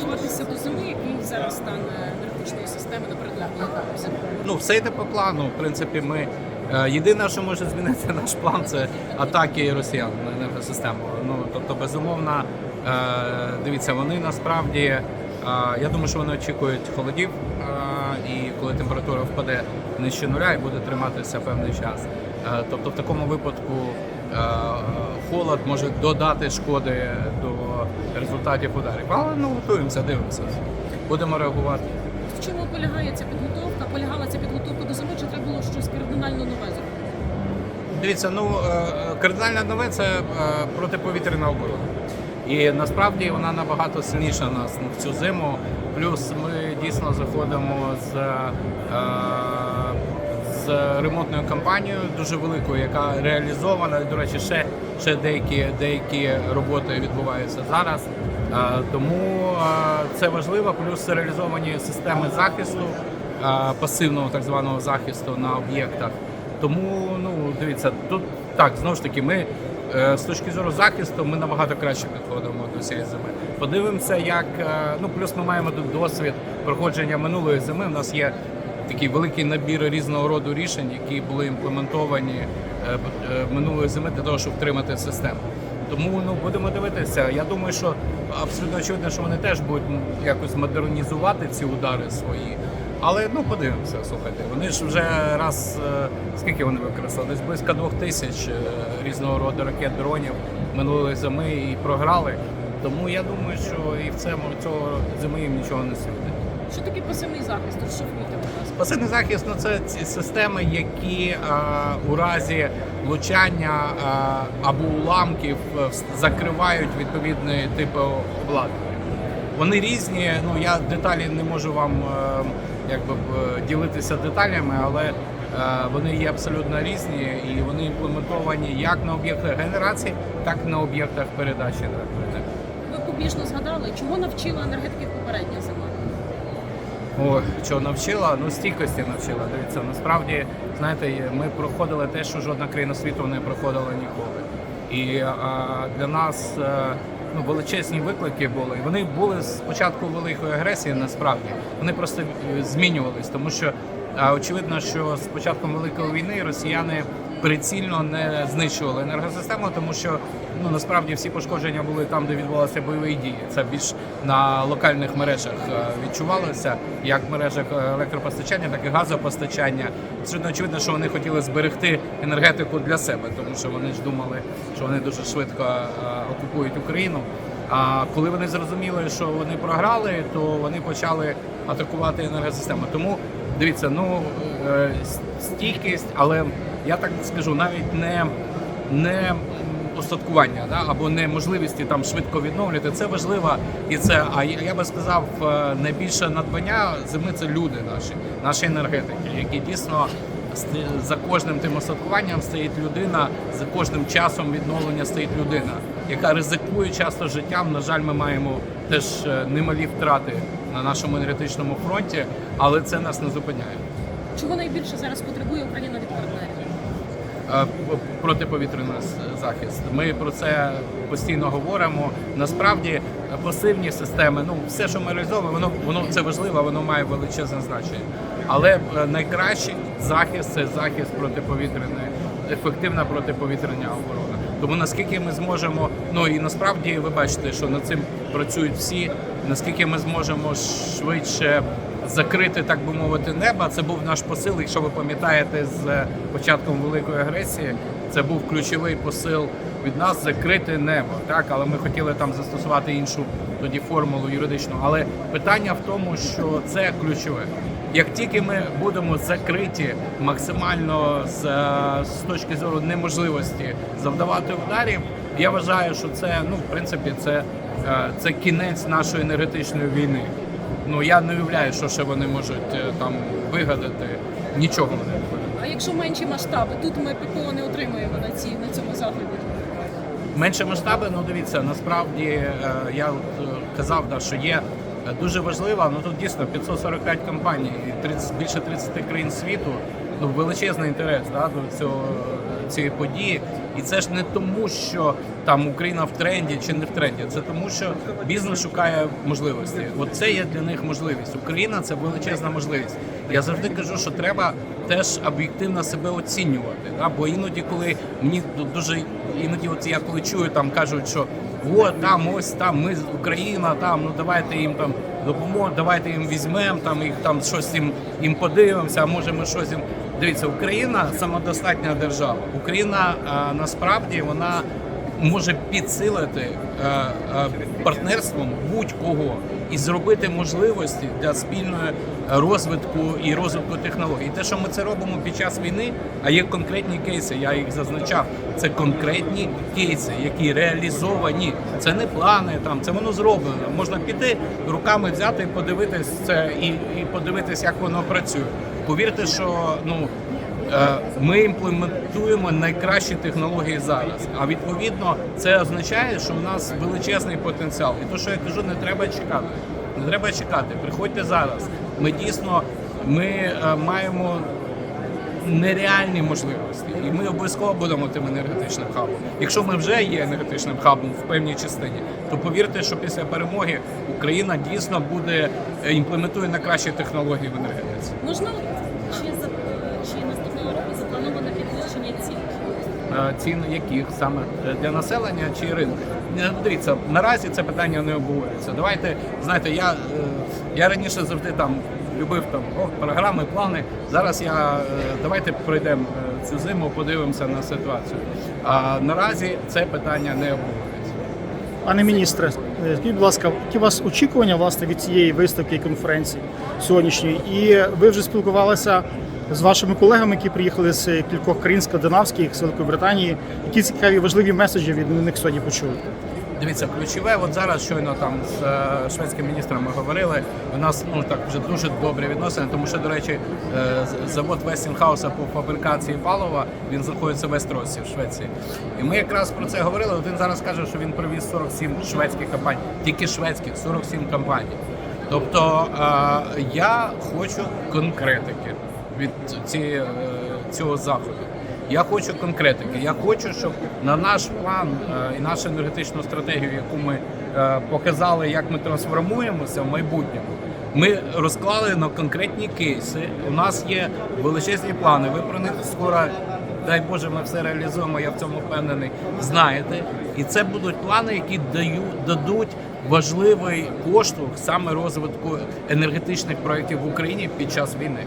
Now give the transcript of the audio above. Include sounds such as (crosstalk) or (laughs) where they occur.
Готуватися до зими, який зараз стан енергетичної системи на передляглої. Ну, все йде по плану. В принципі, ми е, єдине, що може змінити (laughs) наш план, це атаки росіян на енергосистему. Ну тобто, безумовно, е, дивіться, вони насправді. е, Я думаю, що вони очікують холодів, е, і коли температура впаде нижче нуля і буде триматися певний час. Е, Тобто, в такому випадку е, холод може додати шкоди результатів ударів. Але ну готуємося, дивимося. Будемо реагувати. В чому полягає ця підготовка? Полягала ця підготовка до зими, чи треба було щось кардинально нове зробити? Дивіться, ну е, кардинальне нове це е, протиповітряна оборона. І насправді вона набагато сильніша нас в цю зиму. Плюс ми дійсно заходимо з, е, ремонтною кампанією дуже великою, яка реалізована. До речі, ще, ще деякі, деякі роботи відбуваються зараз. Тому це важливо. Плюс реалізовані системи захисту, пасивного так званого захисту на об'єктах. Тому ну дивіться, тут так знову ж таки, ми е, з точки зору захисту ми набагато краще підходимо до цієї зими. Подивимося, як е, ну плюс ми маємо тут досвід проходження минулої зими. У нас є такий великий набір різного роду рішень, які були імплементовані е, е, минулої зими для того, щоб втримати систему. Тому ну будемо дивитися. Я думаю, що абсолютно очевидно, що вони теж будуть якось модернізувати ці удари свої. Але ну подивимося, слухайте. Вони ж вже раз е, скільки вони використали? Близько двох тисяч різного роду ракет дронів минулої зими і програли. Тому я думаю, що і в цьому цього зими їм нічого не світить. Що таке пасивний захист? Розшифруйте, будь ласка. Пасивний захист ну, це ці системи, які е, у разі влучання е, або уламків закривають відповідні типи обладнання. Вони різні. Ну я деталі не можу вам е, якби е, ділитися деталями, але е, вони є абсолютно різні і вони імплементовані як на об'єктах генерації, так і на об'єктах передачі енергії. Ви побіжно згадали, чого навчила енергетиків попередня зима? О, що навчила? Ну стійкості навчила. Дивіться, насправді, знаєте, ми проходили те, що жодна країна світу не проходила ніколи. І а, для нас е, ну, величезні виклики були. І Вони були з початку великої агресії, насправді. Вони просто е, змінювались, тому що а, очевидно, що з початком великої війни росіяни прицільно не знищували енергосистему, тому що ну насправді всі пошкодження були там, де відбувалися бойові дії. Це більш на локальних мережах е, відчувалося, як в мережах електропостачання, так і газопостачання. Очевидно, що вони хотіли зберегти енергетику для себе, тому що вони ж думали, що вони дуже швидко е, окупують Україну. А коли вони зрозуміли, що вони програли, то вони почали атакувати енергосистему. Тому дивіться, ну е, стійкість, але я так скажу, навіть не, не устаткування, да, або неможливості там швидко відновлювати. Це важливо і це. А я би сказав, е, найбільше надбання зими це люди наші, наші енергетики, які дійсно за кожним тим остаткуванням стоїть людина, за кожним часом відновлення стоїть людина, яка ризикує часто життям. На жаль, ми маємо теж е, немалі втрати на нашому енергетичному фронті, але це нас не зупиняє. Чого найбільше зараз потребує Україна від партнерів? Е, протиповітряний захист. Ми про це постійно говоримо. Насправді е, пасивні системи, ну все, що ми реалізовуємо, воно воно це важливо, воно має величезне значення. Але е, найкращий захист це захист протиповітряної, ефективна протиповітряна оборона. Тому наскільки ми зможемо, ну і насправді ви бачите, що над цим працюють всі. Наскільки ми зможемо швидше закрити, так би мовити, небо. Це був наш посил. Якщо ви пам'ятаєте, з початком великої агресії це був ключовий посил від нас закрити небо. Так, але ми хотіли там застосувати іншу тоді формулу юридичну. Але питання в тому, що це ключове. Як тільки ми будемо закриті максимально з, е, з точки зору неможливості завдавати ударів, я вважаю, що це ну в принципі це, е, це кінець нашої енергетичної війни. Ну я не уявляю, що ще вони можуть е, там вигадати. Нічого вони не вигадають. А якщо менші масштаби, тут ми ППО не отримуємо на ці на цьому заході. Менше масштаби, ну дивіться, насправді е, я от, е, казав, да, що є дуже важлива, ну тут дійсно 545 компаній, 30, більше 30 країн світу. Ну величезний інтерес да, до цього цієї події. І це ж не тому, що там Україна в тренді чи не в тренді. Це тому, що бізнес шукає можливості. От це є для них можливість. Україна це величезна можливість. Я завжди кажу, що треба теж об'єктивно себе оцінювати. Да? Бо іноді, коли мені ду- дуже іноді, от я коли чую, там кажуть, що от там ось там ми Україна, там ну давайте їм там допоможемо, давайте їм візьмемо, там їх там щось їм, їм подивимося, а може ми щось їм. Дивіться, Україна самодостатня держава. Україна а, насправді вона може підсилити е, е, партнерством будь-кого і зробити можливості для спільної розвитку і розвитку технологій. Те, що ми це робимо під час війни, а є конкретні кейси, я їх зазначав. Це конкретні кейси, які реалізовані. Це не плани, там це воно зроблено. Можна піти руками взяти і подивитись це і, і подивитись, як воно працює. Повірте, що ну. Е, Ми імплементуємо найкращі технології зараз. А відповідно, це означає, що в нас величезний потенціал. І то, що я кажу, не треба чекати. Не треба чекати. Приходьте зараз. Ми дійсно ми е, маємо нереальні можливості, і ми обов'язково будемо тим енергетичним хабом. Якщо ми вже є енергетичним хабом в певній частині, то повірте, що після перемоги Україна дійсно буде е, імплементує найкращі технології в енергетиці. Можна Е, цін яких саме для населення чи ринку. Е, Дивіться, наразі це питання не обговорюється. Давайте знаєте, я, е, я раніше завжди там любив там о, програми, плани. Зараз я давайте пройдемо цю зиму, подивимося на ситуацію. А наразі це питання не обговорюється. Пане міністре, е, скажіть, будь ласка, які у вас очікування власне від цієї виставки і конференції сьогоднішньої? І ви вже спілкувалися з вашими колегами, які приїхали з кількох країн скандинавських, з Великої Британії. Які цікаві важливі меседжі від них сьогодні почули? Дивіться, ключове, от зараз щойно там з е, шведським міністром ми говорили. У нас ну так вже дуже добрі відносини, тому що, до речі, е, завод Вестінхауса по фабрикації палива він знаходиться в Естросі в Швеції. І ми якраз про це говорили. От він зараз каже, що він привіз 47 шведських компаній, тільки шведських 47 компаній. Тобто е, я хочу конкретики від цієї, цього заходу. Я хочу конкретики. Я хочу, щоб на наш план е, і нашу енергетичну стратегію, яку ми е, показали, як ми трансформуємося в майбутньому. Ми розклали на конкретні кейси. У нас є величезні плани. Ви про них скоро, дай Боже, ми все реалізуємо. Я в цьому впевнений. Знаєте, і це будуть плани, які дають дадуть важливий поштовх саме розвитку енергетичних проєктів в Україні під час війни.